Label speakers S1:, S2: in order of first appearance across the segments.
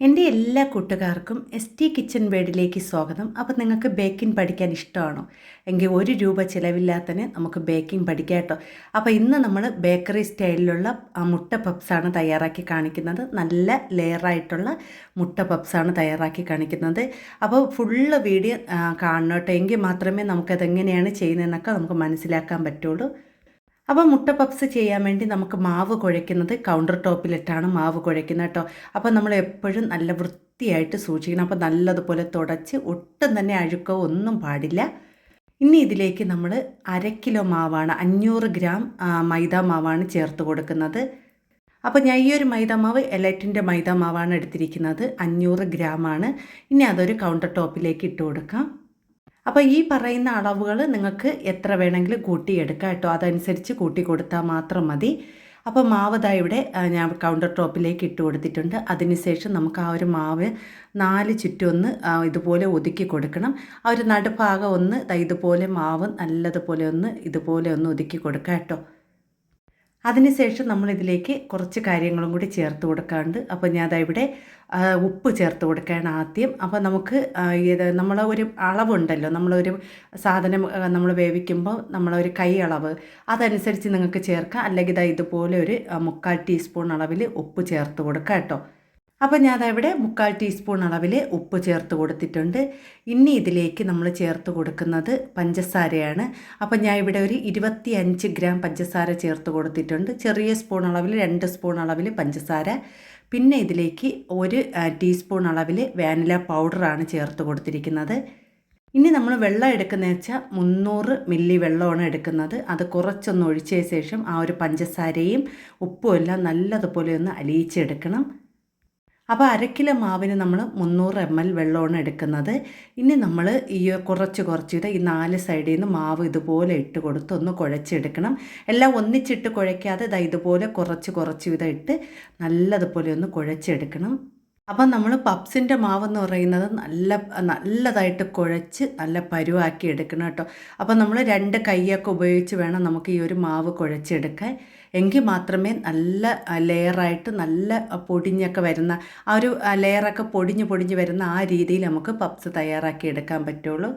S1: എന്റെ എല്ലാ കൂട്ടുകാർക്കും എസ് ടി കിച്ചൺ വേഡിലേക്ക് സ്വാഗതം. അപ്പോൾ നിങ്ങൾക്ക് ബേക്കിംഗ് പഠിക്കാൻ ഇഷ്ടമാണോ? എങ്കിൽ ഒരു രൂപ ചിലവില്ലാത്തതിന് നമുക്ക് ബേക്കിംഗ് പഠിക്കാം കേട്ടോ. അപ്പോൾ ഇന്ന് നമ്മൾ ബേക്കറി സ്റ്റൈലിലുള്ള മുട്ട പപ്സാണ് തയ്യാറാക്കി കാണിക്കുന്നത്. നല്ല ലെയറായിട്ടുള്ള മുട്ട പപ്സാണ് തയ്യാറാക്കി കാണിക്കുന്നത്. അപ്പോൾ ഫുള്ള് വീഡിയോ കാണണം കേട്ടോ. എങ്കിൽ മാത്രമേ നമുക്കതെങ്ങനെയാണ് ചെയ്യുന്നതെന്നൊക്കെ നമുക്ക് മനസ്സിലാക്കാൻ പറ്റുള്ളൂ. അപ്പോൾ മുട്ട പപ്സ് ചെയ്യാൻ വേണ്ടി നമുക്ക് മാവ് കുഴയ്ക്കുന്നത് കൗണ്ടർ ടോപ്പിലിട്ടാണ് മാവ് കുഴയ്ക്കുന്നത് കേട്ടോ. അപ്പോൾ നമ്മൾ എപ്പോഴും നല്ല വൃത്തിയായിട്ട് സൂക്ഷിക്കണം. അപ്പോൾ നല്ലതുപോലെ തുടച്ച് ഒട്ടും തന്നെ അഴുക്കോ ഒന്നും പാടില്ല. ഇനി ഇതിലേക്ക് നമ്മൾ അര കിലോ മാവാണ് അഞ്ഞൂറ് ഗ്രാം മൈദ മാവാണ് ചേർത്ത് കൊടുക്കുന്നത്. അപ്പോൾ ഞാൻ ഈ ഒരു മൈദ മാവ് എലൈറ്റിന്റെ മൈദ മാവാണ് എടുത്തിരിക്കുന്നത്. അഞ്ഞൂറ് ഗ്രാമാണ്. ഇനി അതൊരു കൗണ്ടർ ടോപ്പിലേക്ക് ഇട്ട് കൊടുക്കാം. അപ്പോൾ ഈ പറയുന്ന അളവുകൾ നിങ്ങൾക്ക് എത്ര വേണമെങ്കിലും കൂട്ടിയെടുക്കാം കേട്ടോ. അതനുസരിച്ച് കൂട്ടി കൊടുത്താൽ മാത്രം മതി. അപ്പോൾ മാവ് ദാ ഇവിടെ ഞാൻ കൗണ്ടർ ടോപ്പിലേക്ക് ഇട്ട് കൊടുത്തിട്ടുണ്ട്. അതിനുശേഷം നമുക്ക് ആ ഒരു മാവ് നാല് ചുറ്റൊന്ന് ഇതുപോലെ ഒതുക്കി കൊടുക്കണം. ആ ഒരു നടുഭാഗം ഒന്ന് ഇതുപോലെ മാവ് നല്ലതുപോലെ ഒന്ന് ഇതുപോലെ ഒന്ന് ഒതുക്കി കൊടുക്കാം കേട്ടോ. അതിനുശേഷം നമ്മളിതിലേക്ക് കുറച്ച് കാര്യങ്ങളും കൂടി ചേർത്ത് കൊടുക്കാറുണ്ട്. അപ്പോൾ ഞാൻ ഇവിടെ ഉപ്പ് ചേർത്ത് കൊടുക്കുകയാണ് ആദ്യം. അപ്പോൾ നമുക്ക് ഇത് നമ്മളെ ഒരു അളവുണ്ടല്ലോ. നമ്മളൊരു സാധനം നമ്മൾ വേവിക്കുമ്പോൾ നമ്മളൊരു കൈ അളവ് അതനുസരിച്ച് നിങ്ങൾക്ക് ചേർക്കാം. അല്ലെങ്കിൽ ഇതാ ഇതുപോലെ ഒരു മുക്കാൽ ടീസ്പൂൺ അളവിൽ ഉപ്പ് ചേർത്ത് കൊടുക്കാം കേട്ടോ. അപ്പോൾ ഞാൻ അതവിടെ മുക്കാൽ ടീസ്പൂൺ അളവിൽ ഉപ്പ് ചേർത്ത് കൊടുത്തിട്ടുണ്ട്. ഇനി ഇതിലേക്ക് നമ്മൾ ചേർത്ത് കൊടുക്കുന്നത് പഞ്ചസാരയാണ്. അപ്പോൾ ഞാൻ ഇവിടെ ഒരു ഇരുപത്തി അഞ്ച് ഗ്രാം പഞ്ചസാര ചേർത്ത് കൊടുത്തിട്ടുണ്ട്. ചെറിയ സ്പൂൺ അളവിൽ രണ്ട് സ്പൂൺ അളവിൽ പഞ്ചസാര. പിന്നെ ഇതിലേക്ക് ഒരു ടീസ്പൂൺ അളവിൽ വാനില പൗഡറാണ് ചേർത്ത് കൊടുത്തിരിക്കുന്നത്. ഇനി നമ്മൾ വെള്ളം എടുക്കുന്നതെന്ന് വെച്ചാൽ മുന്നൂറ് മില്ലി വെള്ളമാണ് എടുക്കുന്നത്. അത് കുറച്ചൊന്ന് ഒഴിച്ചതിന് ശേഷം ആ ഒരു പഞ്ചസാരയും ഉപ്പും എല്ലാം നല്ലതുപോലെ ഒന്ന് അലിയിച്ചെടുക്കണം. അപ്പോൾ അര കിലോ മാവിന് നമ്മൾ മുന്നൂറ് എം എൽ വെള്ളമാണ് എടുക്കുന്നത്. ഇനി നമ്മൾ ഈ കുറച്ച് കുറച്ച് ഇത് ഈ നാല് സൈഡിൽ നിന്ന് മാവ് ഇതുപോലെ ഇട്ട് കൊടുത്ത് ഒന്ന് കുഴച്ചെടുക്കണം. എല്ലാം ഒന്നിച്ചിട്ട് കുഴയ്ക്കാതെ ഇതാ ഇതുപോലെ കുറച്ച് കുറച്ച് വിധം ഇട്ട് നല്ലതുപോലെ ഒന്ന് കുഴച്ചെടുക്കണം. അപ്പം നമ്മൾ പപ്സിന്റെ എന്ന് പറയുന്നത് നല്ല നല്ലതായിട്ട് കുഴച്ച് നല്ല പരുവാക്കി എടുക്കണം കേട്ടോ. അപ്പം നമ്മൾ രണ്ട് കൈയൊക്കെ ഉപയോഗിച്ച് വേണം നമുക്ക് ഈ ഒരു മാവ് കുഴച്ചെടുക്കാൻ. എങ്കിൽ മാത്രമേ നല്ല ലെയറായിട്ട് നല്ല പൊടിഞ്ഞൊക്കെ വരുന്ന ആ ഒരു ലെയറൊക്കെ പൊടിഞ്ഞ് പൊടിഞ്ഞ് വരുന്ന ആ രീതിയിൽ നമുക്ക് പപ്സ് തയ്യാറാക്കി എടുക്കാൻ പറ്റുള്ളൂ.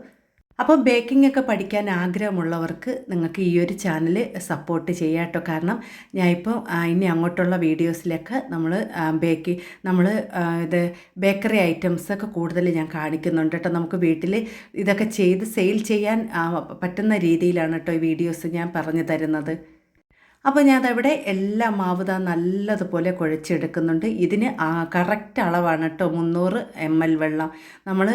S1: അപ്പോൾ ബേക്കിംഗ് ഒക്കെ പഠിക്കാൻ ആഗ്രഹമുള്ളവർക്ക് നിങ്ങൾക്ക് ഈ ഒരു ചാനൽ സപ്പോർട്ട് ചെയ്യാട്ടോ കാരണം ഞാൻ ഇപ്പോൾ ഇനി അങ്ങോട്ടുള്ള വീഡിയോസിലൊക്കെ നമ്മൾ ബേക്കി നമ്മൾ ഇത് ബേക്കറി ഐറ്റംസ് ഒക്കെ കൂടുതൽ ഞാൻ കാണിക്കുന്നുണ്ട് കേട്ടോ നമുക്ക് വീട്ടിൽ ഇതൊക്കെ ചെയ്ത് സെയിൽ ചെയ്യാൻ പറ്റുന്ന രീതിയിലാണ് കേട്ടോ ഈ വീഡിയോസ് ഞാൻ പറഞ്ഞു തരുന്നത്. അപ്പോൾ ഞാൻ അതവിടെ എല്ലാ മാവ് താ നല്ലതുപോലെ കുഴച്ചെടുക്കുന്നുണ്ട്. ഇതിന് കറക്റ്റ് അളവാണ് കേട്ടോ മുന്നൂറ് എം എൽ വെള്ളം. നമ്മൾ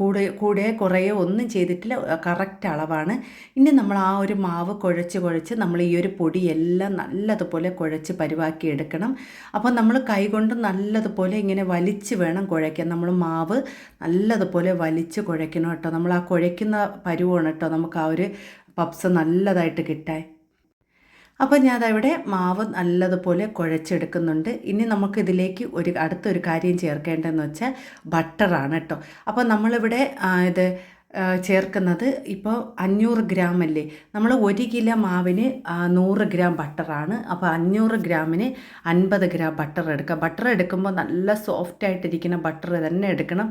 S1: കൂടെ കൂടെ കുറയോ ഒന്നും ചെയ്തിട്ടില്ല. കറക്റ്റ് അളവാണ്. ഇനി നമ്മൾ ആ ഒരു മാവ് കുഴച്ച് കുഴച്ച് നമ്മൾ ഈ ഒരു പൊടിയെല്ലാം നല്ലതുപോലെ കുഴച്ച് പരിവാക്കി എടുക്കണം. അപ്പോൾ നമ്മൾ കൈകൊണ്ട് നല്ലതുപോലെ ഇങ്ങനെ വലിച്ച് വേണം കുഴയ്ക്കാൻ. നമ്മൾ മാവ് നല്ലതുപോലെ വലിച്ച് കുഴയ്ക്കണം കേട്ടോ നമ്മൾ ആ കുഴയ്ക്കുന്ന പരുവാണ് കേട്ടോ നമുക്ക് ആ ഒരു പപ്സ് നല്ലതായിട്ട് കിട്ടാൻ. അപ്പോൾ ഞാൻ അതവിടെ മാവ് നല്ലതുപോലെ കുഴച്ചെടുക്കുന്നുണ്ട്. ഇനി നമുക്കിതിലേക്ക് ഒരു അടുത്തൊരു കാര്യം ചേർക്കേണ്ടതെന്ന് വെച്ചാൽ ബട്ടറാണ് കേട്ടോ. അപ്പോൾ നമ്മളിവിടെ ഇത് ചേർക്കുന്നത് ഇപ്പോൾ അഞ്ഞൂറ് ഗ്രാം അല്ലേ നമ്മൾ ഒരു കിലോ മാവിന് നൂറ് ഗ്രാം ബട്ടറാണ്. അപ്പോൾ അഞ്ഞൂറ് ഗ്രാമിന് അൻപത് ഗ്രാം ബട്ടർ എടുക്കുക ബട്ടർ എടുക്കുമ്പോൾ നല്ല സോഫ്റ്റ് ആയിട്ടിരിക്കുന്ന ബട്ടർ തന്നെ എടുക്കണം.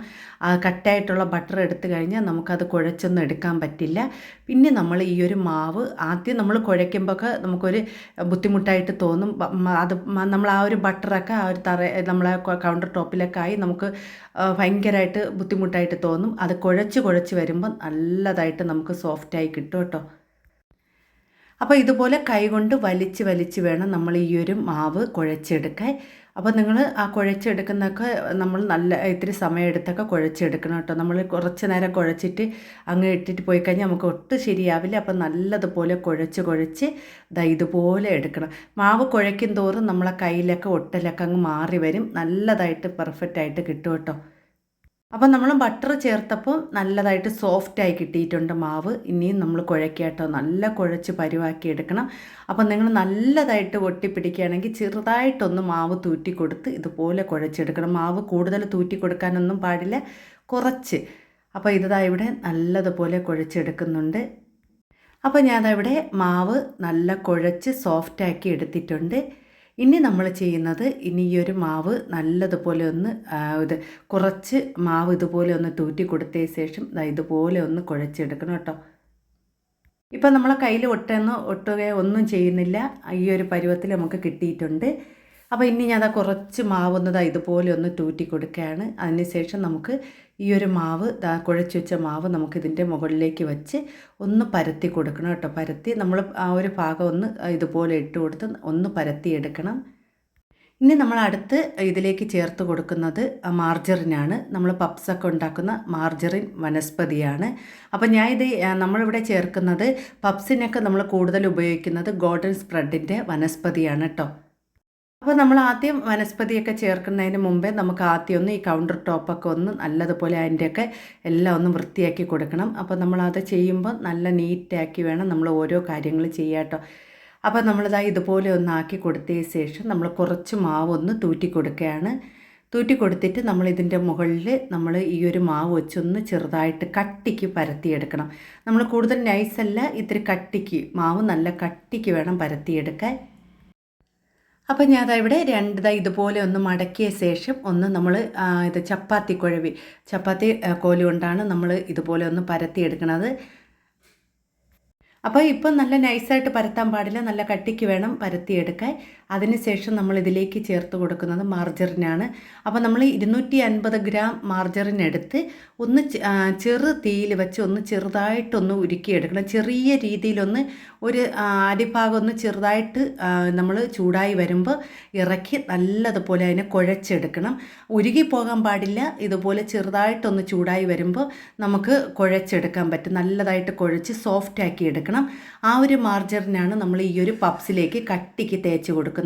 S1: കട്ടായിട്ടുള്ള ബട്ടർ എടുത്തു കഴിഞ്ഞാൽ നമുക്കത് കുഴച്ചൊന്നും എടുക്കാൻ പറ്റില്ല. പിന്നെ നമ്മൾ ഈ ഒരു മാവ് ആദ്യം നമ്മൾ കുഴയ്ക്കുമ്പോഴൊക്കെ നമുക്കൊരു ബുദ്ധിമുട്ടായിട്ട് തോന്നും. അത് നമ്മൾ ആ ഒരു ബട്ടറൊക്കെ ആ ഒരു തറ നമ്മളെ കൗണ്ടർ ടോപ്പിലൊക്കെ ആയി നമുക്ക് ഭയങ്കരമായിട്ട് ബുദ്ധിമുട്ടായിട്ട് തോന്നും. അത് കുഴച്ച് കുഴച്ച് വരുമ്പോൾ നല്ലതായിട്ട് നമുക്ക് സോഫ്റ്റായി കിട്ടും കേട്ടോ. അപ്പോൾ ഇതുപോലെ കൈകൊണ്ട് വലിച്ച് വലിച്ച് വേണം നമ്മൾ ഈ ഒരു മാവ് കുഴച്ചെടുക്കാൻ. അപ്പോൾ നിങ്ങൾ ആ കുഴച്ചെടുക്കുന്നതൊക്കെ നമ്മൾ നല്ല ഇത്തിരി സമയമെടുത്തൊക്കെ കുഴച്ചെടുക്കണം കേട്ടോ. നമ്മൾ കുറച്ച് നേരം കുഴച്ചിട്ട് അങ്ങ് ഇട്ടിട്ട് പോയി കഴിഞ്ഞാൽ നമുക്ക് ഒട്ടും ശരിയാവില്ല. അപ്പോൾ നല്ലതുപോലെ കുഴച്ച് കുഴച്ച് ഇതാ ഇതുപോലെ എടുക്കണം. മാവ് കുഴയ്ക്കും തോറും നമ്മളെ കയ്യിലൊക്കെ ഒട്ടലൊക്കെ അങ്ങ് മാറി വരും. നല്ലതായിട്ട് പെർഫെക്റ്റായിട്ട് കിട്ടും കേട്ടോ. അപ്പോൾ നമ്മൾ ബട്ടർ ചേർത്തപ്പോൾ നല്ലതായിട്ട് സോഫ്റ്റായി കിട്ടിയിട്ടുണ്ട് മാവ്. ഇനിയും നമ്മൾ കുഴയ്ക്കുക നല്ല കുഴച്ച് പരിവാക്കി എടുക്കണം. അപ്പം നിങ്ങൾ നല്ലതായിട്ട് ഒട്ടിപ്പിടിക്കുകയാണെങ്കിൽ ചെറുതായിട്ടൊന്ന് മാവ് തൂറ്റി കൊടുത്ത് ഇതുപോലെ കുഴച്ചെടുക്കണം. മാവ് കൂടുതൽ തൂറ്റി കൊടുക്കാനൊന്നും പാടില്ല. കുറച്ച്. അപ്പോൾ ഇതാ ഇവിടെ നല്ലതുപോലെ കുഴച്ചെടുക്കുന്നുണ്ട്. അപ്പോൾ ഞാനിവിടെ മാവ് നല്ല കുഴച്ച് സോഫ്റ്റാക്കി എടുത്തിട്ടുണ്ട്. ഇനി നമ്മൾ ചെയ്യുന്നത് ഇനി ഈ ഒരു മാവ് നല്ലതുപോലെ ഒന്ന് ഇത് കുറച്ച് മാവ് ഇതുപോലെ ഒന്ന് തൂറ്റി കൊടുത്തതിന് ശേഷം ഇതുപോലെ ഒന്ന് കുഴച്ചെടുക്കണം കേട്ടോ. ഇപ്പം നമ്മളെ കയ്യിൽ ഒട്ടെന്ന് ഒട്ടുകയോ ഒന്നും ചെയ്യുന്നില്ല. ഈ ഒരു പരുവത്തിൽ നമുക്ക് കിട്ടിയിട്ടുണ്ട്. അപ്പോൾ ഇനി ഞാൻ കുറച്ച് മാവുന്നത് ഇതുപോലെ ഒന്ന് തൂറ്റി കൊടുക്കുകയാണ്. അതിനുശേഷം നമുക്ക് ഈ ഒരു മാവ് ദാ കുഴച്ച് വെച്ച മാവ് നമുക്കിതിന്റെ മുകളിലേക്ക് വെച്ച് ഒന്ന് പരത്തി കൊടുക്കണം കേട്ടോ. പരത്തി നമ്മൾ ആ ഒരു ഭാഗം ഒന്ന് ഇതുപോലെ ഇട്ട് കൊടുത്ത് ഒന്ന് പരത്തി എടുക്കണം. ഇനി നമ്മൾ അടുത്ത് ഇതിലേക്ക് ചേർത്ത് കൊടുക്കുന്നത് മാർജറിനാണ്. നമ്മൾ പപ്സൊക്കെ ഉണ്ടാക്കുന്ന മാർജറിൻ വനസ്പതിയാണ്. അപ്പോൾ ഞാൻ ഇത് നമ്മളിവിടെ ചേർക്കുന്നത് പപ്സിനൊക്കെ നമ്മൾ കൂടുതൽ ഉപയോഗിക്കുന്നത് ഗോൾഡൻ സ്പ്രെഡിന്റെ വനസ്പതിയാണ് കേട്ടോ. അപ്പോൾ നമ്മൾ ആദ്യം വനസ്പതിയൊക്കെ ചേർക്കുന്നതിന് മുമ്പേ നമുക്ക് ആദ്യം ഒന്ന് ഈ കൗണ്ടർ ടോപ്പൊക്കെ ഒന്ന് നല്ലതുപോലെ അതിന്റെയൊക്കെ എല്ലാം ഒന്ന് വൃത്തിയാക്കി കൊടുക്കണം. അപ്പോൾ നമ്മളത് ചെയ്യുമ്പോൾ നല്ല നീറ്റാക്കി വേണം നമ്മൾ ഓരോ കാര്യങ്ങൾ ചെയ്യാട്ടോ അപ്പോൾ നമ്മളിതാ ഇതുപോലെ ഒന്ന് ആക്കി കൊടുത്തതിന് ശേഷം നമ്മൾ കുറച്ച് മാവ് ഒന്ന് തൂറ്റി കൊടുക്കുകയാണ്. തൂറ്റി കൊടുത്തിട്ട് നമ്മൾ ഇതിന്റെ മുകളിൽ നമ്മൾ ഈ ഒരു മാവ് വെച്ചൊന്ന് ചെറുതായിട്ട് കട്ടിക്ക് പരത്തിയെടുക്കണം. നമ്മൾ കൂടുതൽ നൈസല്ല ഇത്തിരി കട്ടിക്ക് മാവ് നല്ല കട്ടിക്ക് വേണം പരത്തിയെടുക്കാൻ. അപ്പം ഞാൻ ഇവിടെ രണ്ട് ഇതുപോലെ ഒന്ന് മടക്കിയ ശേഷം ഒന്ന് നമ്മൾ ഇത് ചപ്പാത്തി കുഴവി. ചപ്പാത്തി കോൽ കൊണ്ടാണ് നമ്മൾ ഇതുപോലെ ഒന്ന് പരത്തിയെടുക്കണത് അപ്പോൾ ഇപ്പം നല്ല നൈസായിട്ട് പരത്താൻ പാടില്ല. നല്ല കട്ടിക്ക് വേണം പരത്തിയെടുക്കാൻ അതിനുശേഷം നമ്മൾ ഇതിലേക്ക് ചേർത്ത് കൊടുക്കുന്നത് മാർജറിനാണ്. അപ്പോൾ നമ്മൾ ഇരുന്നൂറ്റി അൻപത് ഗ്രാം മാർജറിനെടുത്ത് ഒന്ന് ചെറു തീയിൽ വെച്ച് ഒന്ന് ചെറുതായിട്ടൊന്ന് ഉരുക്കിയെടുക്കണം. ചെറിയ രീതിയിലൊന്ന് ഒരു അടിഭാഗം ഒന്ന് ചെറുതായിട്ട് നമ്മൾ ചൂടായി വരുമ്പോൾ ഇറക്കി നല്ലതുപോലെ അതിനെ കുഴച്ചെടുക്കണം. ഉരുകി പോകാൻ പാടില്ല. ഇതുപോലെ ചെറുതായിട്ടൊന്ന് ചൂടായി വരുമ്പോൾ നമുക്ക് കുഴച്ചെടുക്കാൻ പറ്റും. നല്ലതായിട്ട് കുഴച്ച് സോഫ്റ്റ് ആക്കി എടുക്കണം. ആ ഒരു മാർജറിനാണ് നമ്മൾ ഈ ഒരു പപ്സിലേക്ക് കട്ടിക്ക് തേച്ച് കൊടുക്കുന്നത്.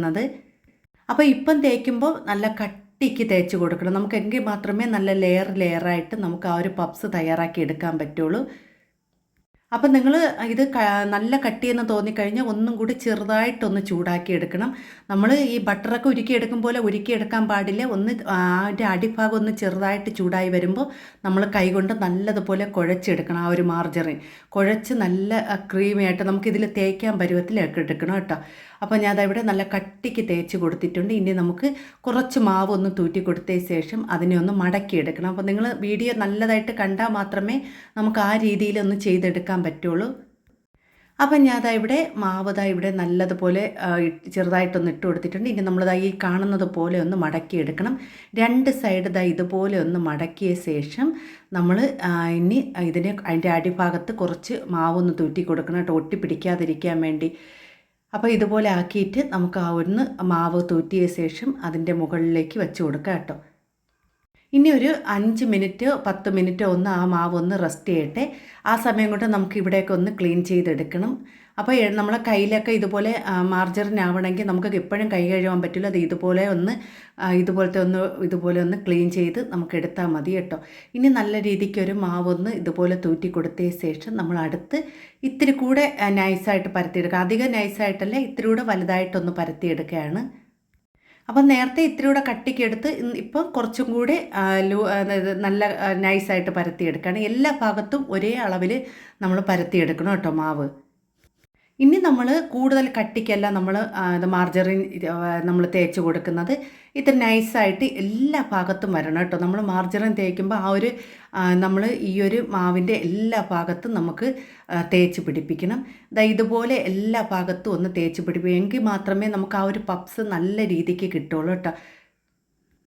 S1: അപ്പോൾ ഇപ്പം തേക്കുമ്പോൾ നല്ല കട്ടിക്ക് തേച്ച് കൊടുക്കണം. നമുക്ക് എങ്കിൽ മാത്രമേ നല്ല ലെയർ ലെയറായിട്ട് നമുക്ക് ആ ഒരു പപ്സ് തയ്യാറാക്കി എടുക്കാൻ പറ്റുള്ളൂ. അപ്പം നിങ്ങൾ ഇത് നല്ല കട്ടിയെന്ന് തോന്നിക്കഴിഞ്ഞാൽ ഒന്നും കൂടി ചെറുതായിട്ടൊന്ന് ചൂടാക്കി എടുക്കണം. നമ്മൾ ഈ ബട്ടറൊക്കെ ഉരുക്കിയെടുക്കും പോലെ ഉരുക്കിയെടുക്കാൻ പാടില്ല. ഒന്ന് അതിന്റെ അടിഭാഗം ഒന്ന് ചെറുതായിട്ട് ചൂടായി വരുമ്പോൾ നമ്മൾ കൈകൊണ്ട് നല്ലതുപോലെ കുഴച്ചെടുക്കണം ആ ഒരു മാർജറിൻ കുഴച്ച് നല്ല ക്രീമിയായിട്ട് നമുക്കിതിൽ തേക്കാൻ പരുവത്തിലൊക്കെ എടുക്കണം കേട്ടോ. അപ്പോൾ ഞാൻ അതവിടെ നല്ല കട്ടിക്ക് തേച്ച് കൊടുത്തിട്ടുണ്ട്. ഇനി നമുക്ക് കുറച്ച് മാവ് ഒന്ന് തൂറ്റി കൊടുത്ത ശേഷം അതിനെ ഒന്ന് മടക്കിയെടുക്കണം അപ്പോൾ നിങ്ങൾ വീഡിയോ നല്ലതായിട്ട് കണ്ടാൽ മാത്രമേ നമുക്ക് ആ രീതിയിൽ രീതിയിലൊന്ന് ചെയ്തെടുക്കാൻ പറ്റുള്ളൂ. അപ്പം ഞാൻ അതാ ഇവിടെ മാവ് ദാ ഇവിടെ നല്ലതുപോലെ ചെറുതായിട്ടൊന്ന് ഇട്ട് കൊടുത്തിട്ടുണ്ട്. ഇനി നമ്മളിതാ ഈ കാണുന്നത് പോലെ ഒന്ന് മടക്കിയെടുക്കണം രണ്ട് സൈഡ് ദാ ഇതുപോലെ ഒന്ന് മടക്കിയ ശേഷം നമ്മൾ ഇനി ഇതിനെ അതിന്റെ അടിഭാഗത്ത് കുറച്ച് മാവൊന്ന് തൂറ്റി കൊടുക്കണം കേട്ടോ. ഒട്ടി പിടിക്കാതിരിക്കാൻ വേണ്ടി. അപ്പോൾ ഇതുപോലെ ആക്കിയിട്ട് നമുക്ക് ആ ഒന്ന് മാവ് തൂറ്റിയ ശേഷം അതിന്റെ മുകളിലേക്ക് വെച്ച് കൊടുക്കാം കേട്ടോ. ഇനി ഒരു അഞ്ച് മിനിറ്റ് പത്ത് മിനിറ്റ് ഒന്ന് ആ മാവ് ഒന്ന് റെസ്റ്റ് ചെയ്യട്ടെ. ആ സമയം കൊണ്ട് നമുക്ക് ഇവിടെയൊക്കെ ഒന്ന് ക്ലീൻ ചെയ്തെടുക്കണം. അപ്പോൾ നമ്മളെ കയ്യിലൊക്കെ ഇതുപോലെ മാർജറിൻ ആവണമെങ്കിൽ നമുക്ക് എപ്പോഴും കൈ കഴുകാൻ പറ്റില്ല. അത് ഇതുപോലെ ഒന്ന് ഇതുപോലത്തെ ഒന്ന് ഇതുപോലെ ഒന്ന് ക്ലീൻ ചെയ്ത് നമുക്ക് എടുത്താൽ മതി കേട്ടോ. ഇനി നല്ല രീതിക്ക് ഒരു മാവൊന്ന് ഇതുപോലെ തൂറ്റി കൊടുത്തതിന് ശേഷം നമ്മൾ അടുത്ത് ഇത്തിരി കൂടെ നൈസായിട്ട് പരത്തിയെടുക്കുക അധികം നൈസായിട്ടല്ല ഇത്തിരി കൂടെ വലുതായിട്ടൊന്ന് പരത്തിയെടുക്കുകയാണ്. അപ്പം നേരത്തെ ഇത്തിരി കൂടെ കട്ടിക്കെടുത്ത് ഇപ്പം കുറച്ചും കൂടി ലൂ നല്ല നൈസായിട്ട് പരത്തിയെടുക്കുകയാണ്. എല്ലാ ഭാഗത്തും ഒരേ അളവിൽ നമ്മൾ പരത്തിയെടുക്കണം കേട്ടോ മാവ്. ഇനി നമ്മൾ കൂടുതൽ കട്ടിക്കല്ല നമ്മൾ ഇത് മാർജറിൻ നമ്മൾ തേച്ച് കൊടുക്കുന്നത്. ഇത് നൈസായിട്ട് എല്ലാ ഭാഗത്തും വരണം കേട്ടോ. നമ്മൾ മാർജറിൻ തേക്കുമ്പോൾ ആ ഒരു നമ്മൾ ഈ ഒരു മാവിന്റെ എല്ലാ ഭാഗത്തും നമുക്ക് തേച്ച് പിടിപ്പിക്കണം. ദാ ഇതുപോലെ എല്ലാ ഭാഗത്തും ഒന്ന് തേച്ച് പിടിപ്പിക്കും. എങ്കിൽ മാത്രമേ നമുക്ക് ആ ഒരു പപ്സ് നല്ല രീതിക്ക് കിട്ടുള്ളൂ കേട്ടോ.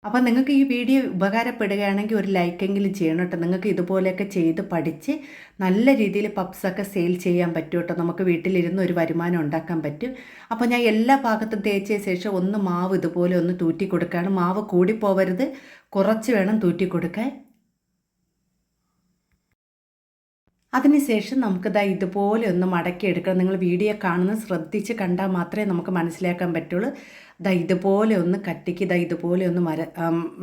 S1: അപ്പോൾ നിങ്ങൾക്ക് ഈ വീഡിയോ ഉപകാരപ്പെടുകയാണെങ്കിൽ ഒരു ലൈക്കെങ്കിലും ചെയ്യണം കേട്ടോ. നിങ്ങൾക്ക് ഇതുപോലെയൊക്കെ ചെയ്ത് പഠിച്ച് നല്ല രീതിയിൽ പപ്സൊക്കെ സെയിൽ ചെയ്യാൻ പറ്റും കേട്ടോ. നമുക്ക് വീട്ടിലിരുന്ന് ഒരു വരുമാനം ഉണ്ടാക്കാൻ പറ്റും. അപ്പോൾ ഞാൻ എല്ലാ ഭാഗത്തും തേച്ച ശേഷം ഒന്ന് മാവ് ഇതുപോലെ ഒന്ന് തൂറ്റി കൊടുക്കുകയാണ് മാവ് കൂടിപ്പോവരുത്. കുറച്ച് വേണം തൂറ്റി കൊടുക്കാൻ അതിനുശേഷം നമുക്കിതാ ഇതുപോലെ ഒന്ന് മടക്കി എടുക്കണം. നിങ്ങൾ വീഡിയോ കാണുന്ന ശ്രദ്ധിച്ച് കണ്ടാൽ മാത്രമേ നമുക്ക് മനസ്സിലാക്കാൻ പറ്റുള്ളൂ. ദാ ഇതുപോലെ ഒന്ന് കട്ടിക്ക് ദാ ഇതുപോലെ ഒന്ന് മര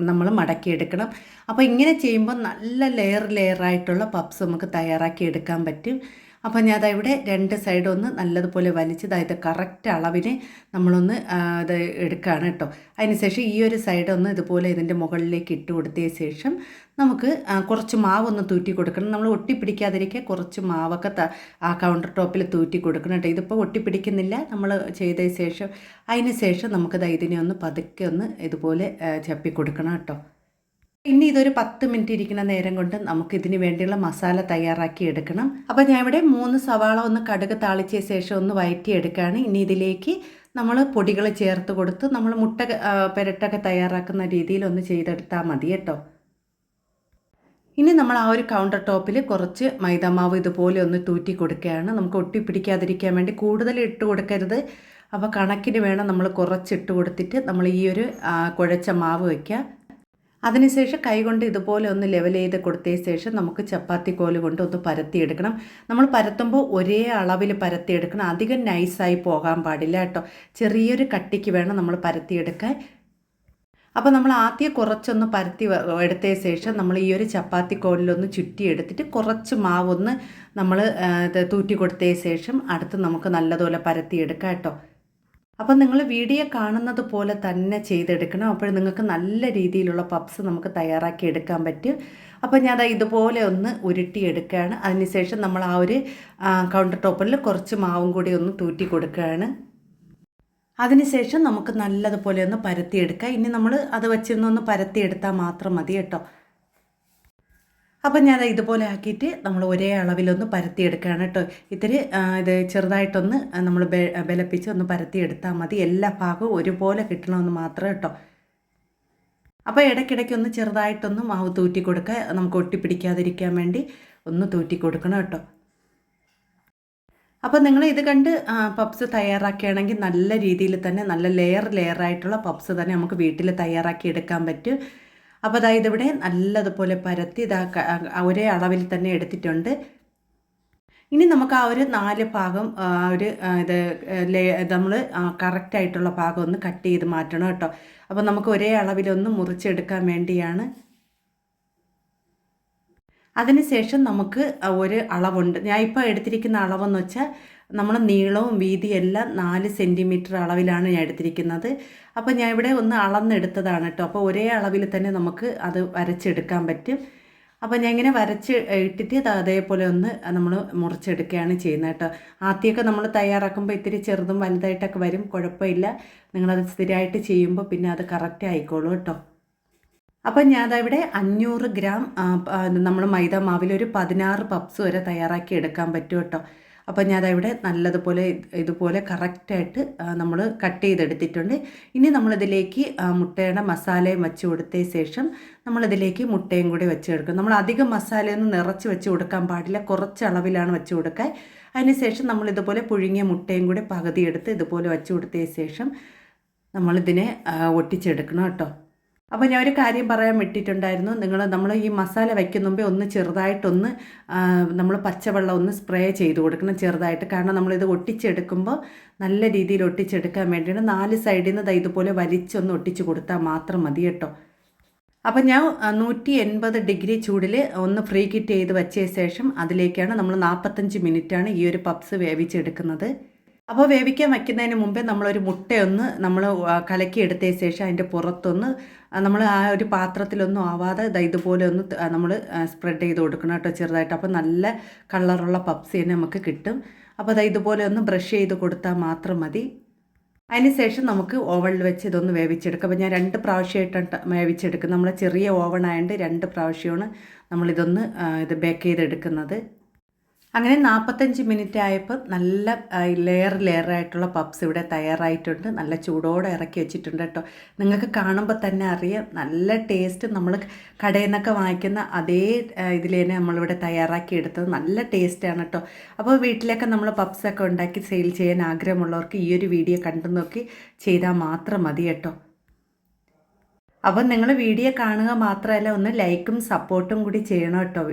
S1: നമ്മൾ മടക്കിയെടുക്കണം അപ്പോൾ ഇങ്ങനെ ചെയ്യുമ്പോൾ നല്ല ലെയർ ലെയറായിട്ടുള്ള പപ്സ് നമുക്ക് തയ്യാറാക്കി എടുക്കാൻ പറ്റും. അപ്പോൾ ഞാൻ ദാ ഇവിടെ രണ്ട് ഒന്ന് നല്ലതുപോലെ വലിച്ച് അതായത് കറക്റ്റ് അളവിന് നമ്മളൊന്ന് അത് എടുക്കുകയാണ് കേട്ടോ അതിനുശേഷം ഈ ഒരു സൈഡ് ഒന്ന് ഇതുപോലെ ഇതിന്റെ മുകളിലേക്ക് ഇട്ട് കൊടുത്തതിന് ശേഷം നമുക്ക് കുറച്ച് മാവൊന്ന് തൂറ്റി കൊടുക്കണം. നമ്മൾ ഒട്ടിപ്പിടിക്കാതിരിക്കുക കുറച്ച് മാവൊക്കെ ആ കൗണ്ടർ ടോപ്പിൽ തൂറ്റി കൊടുക്കണം കേട്ടോ ഇതിപ്പോൾ ഒട്ടിപ്പിടിക്കുന്നില്ല. നമ്മൾ ചെയ്തതിന് ശേഷം അതിന് ശേഷം നമുക്കത് ഇതിനെ ഒന്ന് പതുക്കെ ഒന്ന് ഇതുപോലെ ചപ്പി കൊടുക്കണം കേട്ടോ ഇനി ഇതൊരു പത്ത് മിനിറ്റ് ഇരിക്കുന്ന നേരം കൊണ്ട് നമുക്ക് ഇതിന് വേണ്ടിയുള്ള മസാല തയ്യാറാക്കി എടുക്കണം. അപ്പോൾ ഞാൻ ഇവിടെ മൂന്ന് സവാള ഒന്ന് കടുക് താളിച്ച ശേഷം ഒന്ന് വയറ്റി എടുക്കുകയാണ് ഇനി ഇതിലേക്ക് നമ്മൾ പൊടികൾ ചേർത്ത് കൊടുത്ത് നമ്മൾ മുട്ട പെരട്ടൊക്കെ തയ്യാറാക്കുന്ന രീതിയിൽ ഒന്ന് ചെയ്തെടുത്താൽ മതി കേട്ടോ. ഇനി നമ്മൾ ആ ഒരു കൗണ്ടർ ടോപ്പിൽ കുറച്ച് മൈദമാവ് ഇതുപോലെ ഒന്ന് തൂറ്റി കൊടുക്കുകയാണ്. നമുക്ക് ഒട്ടിപ്പിടിക്കാതിരിക്കാൻ വേണ്ടി കൂടുതൽ ഇട്ട് കൊടുക്കരുത്. അപ്പോൾ കണക്കിന് വേണം നമ്മൾ കുറച്ചിട്ട് കൊടുത്തിട്ട് നമ്മൾ ഈ ഒരു കുഴച്ച മാവ് വയ്ക്കുക. അതിനുശേഷം കൈകൊണ്ട് ഇതുപോലെ ഒന്ന് ലെവൽ ചെയ്ത് കൊടുത്തതിന് ശേഷം നമുക്ക് ചപ്പാത്തി കോൽ കൊണ്ട് ഒന്ന് പരത്തിയെടുക്കണം. നമ്മൾ പരത്തുമ്പോൾ ഒരേ അളവിൽ പരത്തിയെടുക്കണം. അധികം നൈസായി പോകാൻ പാടില്ല കേട്ടോ. ചെറിയൊരു കട്ടിക്ക് വേണം നമ്മൾ പരത്തിയെടുക്കാൻ. അപ്പോൾ നമ്മൾ ആദ്യം കുറച്ചൊന്ന് പരത്തി എടുത്തതിന് ശേഷം നമ്മൾ ഈ ഒരു ചപ്പാത്തി കോലിലൊന്ന് ചുറ്റിയെടുത്തിട്ട് കുറച്ച് മാവൊന്ന് നമ്മൾ തൂറ്റി കൊടുത്തതിന് ശേഷം അടുത്ത് നമുക്ക് നല്ലതുപോലെ പരത്തിയെടുക്കാം കേട്ടോ. അപ്പോൾ നിങ്ങൾ വീഡിയോ കാണുന്നത് പോലെ തന്നെ ചെയ്തെടുക്കണം. അപ്പോൾ നിങ്ങൾക്ക് നല്ല രീതിയിലുള്ള പപ്സ് നമുക്ക് തയ്യാറാക്കി എടുക്കാൻ പറ്റും. അപ്പോൾ ഞാൻ ഇതുപോലെ ഒന്ന് ഉരുട്ടിയെടുക്കുകയാണ്. അതിനുശേഷം നമ്മൾ ആ ഒരു കൗണ്ടർ ടോപ്പിൽ കുറച്ച് മാവും കൂടി ഒന്ന് തൂറ്റി കൊടുക്കുകയാണ്. അതിനുശേഷം നമുക്ക് നല്ലതുപോലെ ഒന്ന് പരത്തിയെടുക്കാം. ഇനി നമ്മൾ അത് വെച്ചിരുന്നൊന്ന് പരത്തിയെടുത്താൽ മാത്രം മതി കേട്ടോ. അപ്പം ഞാൻ ഇതുപോലെ ആക്കിയിട്ട് നമ്മൾ ഒരേ അളവിലൊന്ന് പരത്തിയെടുക്കുകയാണ് കേട്ടോ. ഇത്തിരി ഇത് ചെറുതായിട്ടൊന്ന് നമ്മൾ ബലപ്പിച്ച് ഒന്ന് പരത്തിയെടുത്താൽ മതി. എല്ലാ ഭാഗവും ഒരുപോലെ കിട്ടണമെന്ന് മാത്രം കേട്ടോ. അപ്പോൾ ഇടയ്ക്കിടയ്ക്ക് ഒന്ന് ചെറുതായിട്ടൊന്ന് മാവ് തൂറ്റി കൊടുക്കുക. നമുക്ക് ഒട്ടിപ്പിടിക്കാതിരിക്കാൻ വേണ്ടി ഒന്ന് തൂറ്റി കൊടുക്കണം കേട്ടോ. അപ്പോൾ നിങ്ങൾ ഇത് കണ്ട് പപ്സ് തയ്യാറാക്കുകയാണെങ്കിൽ നല്ല രീതിയിൽ തന്നെ നല്ല ലെയർ ലെയറായിട്ടുള്ള പപ്സ് തന്നെ നമുക്ക് വീട്ടിൽ തയ്യാറാക്കി എടുക്കാൻ പറ്റും. അപ്പോൾ അതായത് ഇവിടെ നല്ലതുപോലെ പരത്തി ഇതാ ഒരേ അളവിൽ തന്നെ എടുത്തിട്ടുണ്ട്. ഇനി നമുക്ക് ആ ഒരു നാല് ഭാഗം ആ ഒരു ഇത് നമ്മൾ കറക്റ്റായിട്ടുള്ള ഭാഗം ഒന്ന് കട്ട് ചെയ്ത് മാറ്റണം കേട്ടോ. അപ്പോൾ നമുക്ക് ഒരേ അളവിലൊന്ന് മുറിച്ചെടുക്കാൻ വേണ്ടിയാണ്. അതിനുശേഷം നമുക്ക് ഒരു അളവുണ്ട്. ഞാൻ ഇപ്പോൾ എടുത്തിരിക്കുന്ന അളവെന്ന് വെച്ചാൽ നമ്മൾ നീളവും വീതിയും എല്ലാം നാല് സെന്റിമീറ്റർ അളവിലാണ് ഞാൻ എടുത്തിരിക്കുന്നത്. അപ്പോൾ ഞാൻ ഇവിടെ ഒന്ന് അളന്നെടുത്തതാണ് കേട്ടോ. അപ്പോൾ ഒരേ അളവിൽ തന്നെ നമുക്ക് അത് വരച്ചെടുക്കാൻ പറ്റും. അപ്പോൾ ഞാൻ ഇങ്ങനെ വരച്ച് ഇട്ടിട്ട് അതേപോലെ ഒന്ന് നമ്മൾ മുറിച്ചെടുക്കുകയാണ് ചെയ്യുന്നത് കേട്ടോ. ആദ്യമൊക്കെ നമ്മൾ തയ്യാറാക്കുമ്പോൾ ഇത്തിരി ചെറുതും വലുതായിട്ടൊക്കെ വരും. കുഴപ്പമില്ല. നിങ്ങളത് സ്ഥിരമായിട്ട് ചെയ്യുമ്പോൾ പിന്നെ അത് കറക്റ്റ് ആയിക്കോളൂ കേട്ടോ. അപ്പം ഞാൻ ഇവിടെ അഞ്ഞൂറ് ഗ്രാം നമ്മൾ മൈദ മാവിൽ ഒരു പതിനാറ് പപ്സ് വരെ തയ്യാറാക്കി എടുക്കാൻ പറ്റും കേട്ടോ. അപ്പം ഞാൻ ഇവിടെ നല്ലതുപോലെ ഇത് ഇതുപോലെ കറക്റ്റായിട്ട് നമ്മൾ കട്ട് ചെയ്തെടുത്തിട്ടുണ്ട്. ഇനി നമ്മളിതിലേക്ക് മുട്ടയുടെ മസാലയും വെച്ച് കൊടുത്ത ശേഷം നമ്മളിതിലേക്ക് മുട്ടയും കൂടി വെച്ച് കൊടുക്കും. നമ്മൾ അധികം മസാലയൊന്നും നിറച്ച് വെച്ച് കൊടുക്കാൻ പാടില്ല. കുറച്ച് അളവിലാണ് വെച്ച് കൊടുക്കാൻ. അതിനുശേഷം നമ്മളിതുപോലെ പുഴുങ്ങിയ മുട്ടയും കൂടി പകുതി എടുത്ത് ഇതുപോലെ വെച്ച് കൊടുത്തതിന് ശേഷം നമ്മളിതിനെ ഒട്ടിച്ചെടുക്കണം കേട്ടോ. അപ്പോൾ ഞാൻ ഒരു കാര്യം പറയാൻ വിട്ടിട്ടുണ്ടായിരുന്നു. നിങ്ങൾ നമ്മൾ ഈ മസാല വയ്ക്കുന്ന മുമ്പേ ഒന്ന് ചെറുതായിട്ടൊന്ന് നമ്മൾ പച്ചവെള്ളം ഒന്ന് സ്പ്രേ ചെയ്ത് കൊടുക്കണം ചെറുതായിട്ട്. കാരണം നമ്മളിത് ഒട്ടിച്ചെടുക്കുമ്പോൾ നല്ല രീതിയിൽ ഒട്ടിച്ചെടുക്കാൻ വേണ്ടിയിട്ട് നാല് സൈഡിൽ നിന്ന് ഇതുപോലെ വലിച്ചൊന്ന് ഒട്ടിച്ച് കൊടുത്താൽ മാത്രം മതി കേട്ടോ. അപ്പം ഞാൻ നൂറ്റി എൺപത് ഡിഗ്രി ചൂടിൽ ഒന്ന് ഫ്രീ കിറ്റ് ചെയ്ത് വെച്ച ശേഷം അതിലേക്കാണ് നമ്മൾ നാൽപ്പത്തഞ്ച് മിനിറ്റാണ് ഈ ഒരു പപ്സ് വേവിച്ചെടുക്കുന്നത്. അപ്പോൾ വേവിക്കാൻ വയ്ക്കുന്നതിന് മുമ്പേ നമ്മളൊരു മുട്ടയൊന്ന് നമ്മൾ കലക്കി ശേഷം അതിന്റെ പുറത്തൊന്ന് നമ്മൾ ആ ഒരു പാത്രത്തിലൊന്നും ആവാതെ ഇതുപോലെ ഒന്ന് നമ്മൾ സ്പ്രെഡ് ചെയ്ത് കൊടുക്കണം കേട്ടോ ചെറുതായിട്ട്. അപ്പോൾ നല്ല കളറുള്ള പപ്സ് തന്നെ നമുക്ക് കിട്ടും. അപ്പോൾ അത് ഇതുപോലെ ഒന്ന് ബ്രഷ് ചെയ്ത് കൊടുത്താൽ മാത്രം മതി. അതിനുശേഷം നമുക്ക് ഓവണിൽ വെച്ച് ഇതൊന്ന് വേവിച്ചെടുക്കാം. അപ്പോൾ ഞാൻ രണ്ട് പ്രാവശ്യമായിട്ടാണ് വേവിച്ചെടുക്കുന്നത്. നമ്മളെ ചെറിയ ഓവൺ ആയതുകൊണ്ട് രണ്ട് പ്രാവശ്യമാണ് നമ്മളിതൊന്ന് ഇത് ബേക്ക് ചെയ്തെടുക്കുന്നത്. അങ്ങനെ നാൽപ്പത്തഞ്ച് മിനിറ്റ് ആയപ്പോൾ നല്ല ലെയർ ലെയർ ആയിട്ടുള്ള പപ്സ് ഇവിടെ തയ്യാറായിട്ടുണ്ട്. നല്ല ചൂടോടെ ഇറക്കി വെച്ചിട്ടുണ്ട് കേട്ടോ നിങ്ങൾക്ക് കാണുമ്പോൾ തന്നെ അറിയാം നല്ല ടേസ്റ്റ് നമ്മൾ കടയിൽ നിന്നൊക്കെ വാങ്ങിക്കുന്ന അതേ ഇതിൽ തന്നെ നമ്മളിവിടെ തയ്യാറാക്കി എടുത്തത് നല്ല ടേസ്റ്റാണ് കേട്ടോ അപ്പോൾ വീട്ടിലൊക്കെ നമ്മൾ പപ്സൊക്കെ ഉണ്ടാക്കി സെയിൽ ചെയ്യാൻ ആഗ്രഹമുള്ളവർക്ക് ഈ ഒരു വീഡിയോ കണ്ടു നോക്കി ചെയ്താൽ മാത്രം മതി കേട്ടോ അപ്പം നിങ്ങൾ വീഡിയോ കാണുക മാത്രമല്ല ഒന്ന് ലൈക്കും സപ്പോർട്ടും കൂടി ചെയ്യണം കേട്ടോ